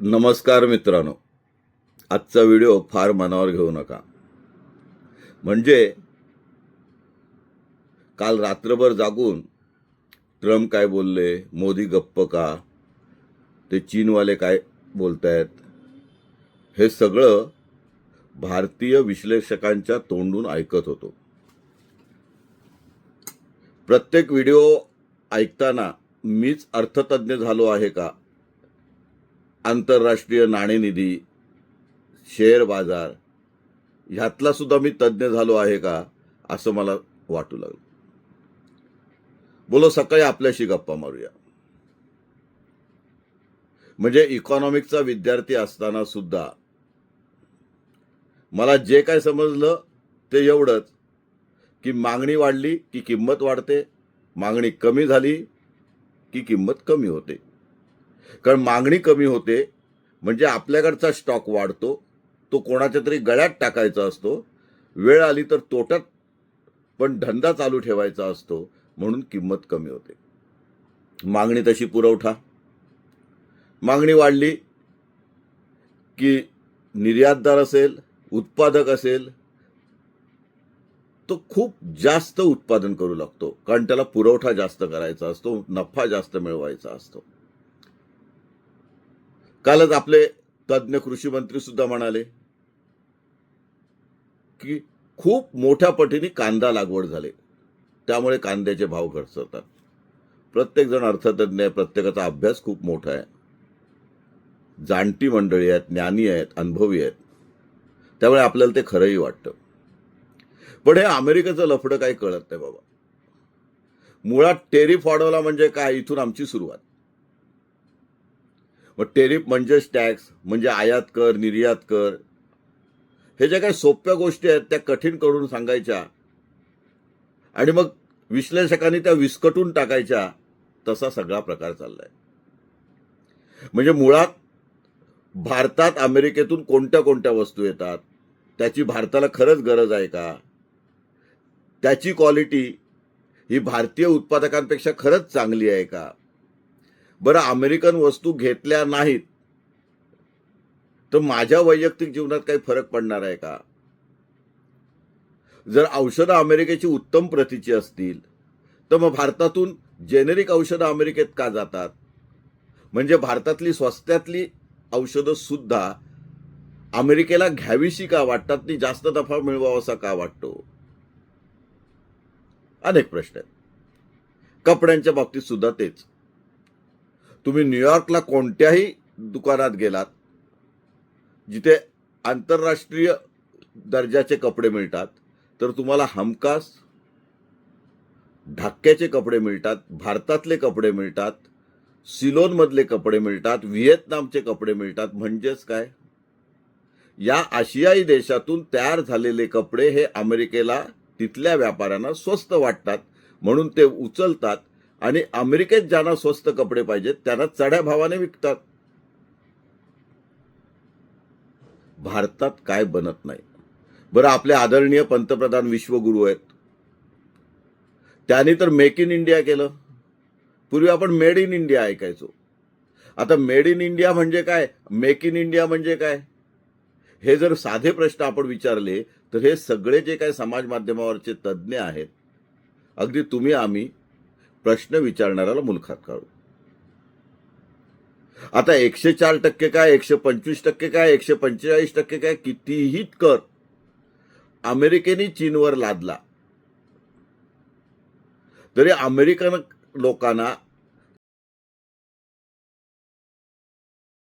नमस्कार मित्रांनो. आजचा व्हिडिओ फार मनावर घेऊ नका. म्हणजे काल रात्रभर जागून ट्रम्प काय बोलले मोदी गप्प का ते चीनवाले काय बोलतायत हे सगळं भारतीय विश्लेषकांच्या तोंडून ऐकत होतो. प्रत्येक व्हिडिओ ऐकताना मीच अर्थतज्ञ झालो आहे का? आंतरराष्ट्रीय नाणेनिधी शेअर बाजार ह्यातला सुद्धा मी तज्ज्ञ झालो आहे का असं मला वाटू लागलं. बोलो सकाळी आपल्याशी गप्पा मारूया. म्हणजे इकॉनॉमिक्सचा विद्यार्थी असताना सुद्धा मला जे काय समजलं ते एवढंच की मागणी वाढली की किंमत वाढते मागणी कमी झाली की किंमत कमी होते. कारण मागणी कमी होते म्हणजे आपल्याकडचा स्टॉक वाढतो तो कोणाच्या तरी गळ्यात टाकायचा असतो वेळ आली तर तोट्यात पण धंदा चालू ठेवायचा असतो म्हणून किंमत कमी होते. मागणी तशी पुरवठा. मागणी वाढली की निर्यातदार असेल उत्पादक असेल तो खूप जास्त उत्पादन करू लागतो कारण त्याला पुरवठा जास्त करायचा असतो नफा जास्त मिळवायचा असतो. कालच आपले तज्ज्ञ कृषी मंत्री सुद्धा म्हणाले की खूप मोठ्या पटीने कांदा लागवड झाले. त्यामुळे कांद्याचे भाव घसरतात. प्रत्येक जण अर्थतज्ञ आहे प्रत्येकाचा अभ्यास खूप मोठा आहे. जाणती मंडळी आहेत ज्ञानी आहेत अनुभवी आहेत. त्यामुळे आपल्याला ते खरंही वाटतं. पण हे अमेरिकेचं लफडं काही कळत नाही बाबा. मुळात टेरी फॉडवला म्हणजे काय? इथून आमची सुरुवात. मग टेरिफ म्हणजेच टॅक्स म्हणजे आयात कर निर्यात कर. हे ज्या काही सोप्या गोष्टी आहेत त्या कठीण करून सांगायच्या. आणि मग विश्लेषकांनी त्या विस्कटून टाकायच्या. तसा सगळा प्रकार चाललाय. म्हणजे मुळात भारतात अमेरिकेतून कोणत्या कोणत्या वस्तू येतात? त्याची भारताला खरंच गरज आहे का? त्याची क्वालिटी ही भारतीय उत्पादकांपेक्षा खरंच चांगली आहे का? बरं अमेरिकन वस्तू घेतल्या नाहीत तर माझ्या वैयक्तिक जीवनात काही फरक पडणार आहे का? जर औषधं अमेरिकेची उत्तम प्रतीची असतील तर मग भारतातून जेनेरिक औषधं अमेरिकेत का जातात? म्हणजे भारतातली स्वस्त्यातली औषधं सुद्धा अमेरिकेला घ्यावीशी का वाटतात? ती जास्त नफा मिळवावासा का वाटतो? अनेक प्रश्न आहेत. कपड्यांच्या बाबतीत सुद्धा तेच. तुम्ही न्यूयॉर्कला कोणत्याही दुकानात गेलात जिथे आंतरराष्ट्रीय दर्जाचे कपडे मिळतात तर तुम्हाला हमखास ढाक्याचे कपडे मिळतात भारतातले कपडे मिळतात सिलोनमधले कपडे मिळतात व्हिएतनामचे कपडे मिळतात. म्हणजेच काय? या आशियाई देशातून तयार झालेले कपडे हे अमेरिकेला तिथल्या व्यापाऱ्यांना स्वस्त वाटतात म्हणून ते उचलतात. आणि अमेरिकेत ज्यांना स्वस्त कपडे पाहिजेत त्यांना चढ्या भावाने विकतात. भारतात काय बनत नाही. बरं आपले आदरणीय पंतप्रधान विश्वगुरू आहेत. त्यांनी तर मेक इन इंडिया केलं. पूर्वी आपण मेड इन इंडिया ऐकायचो. आता मेड इन इंडिया म्हणजे काय? मेक इन इंडिया म्हणजे काय? हे जर साधे प्रश्न आपण विचारले तर हे सगळे जे काय समाज माध्यमावरचे तज्ज्ञ आहेत अगदी तुम्ही आम्ही प्रश्न विचारणाऱ्याला मुलखात काढू. आता एकशे चार टक्के काय एकशे पंचवीस टक्के काय एकशे पंचेचाळीस टक्के काय कितीही कर. अमेरिकेने चीनवर लादला. तरी अमेरिकन लोकांना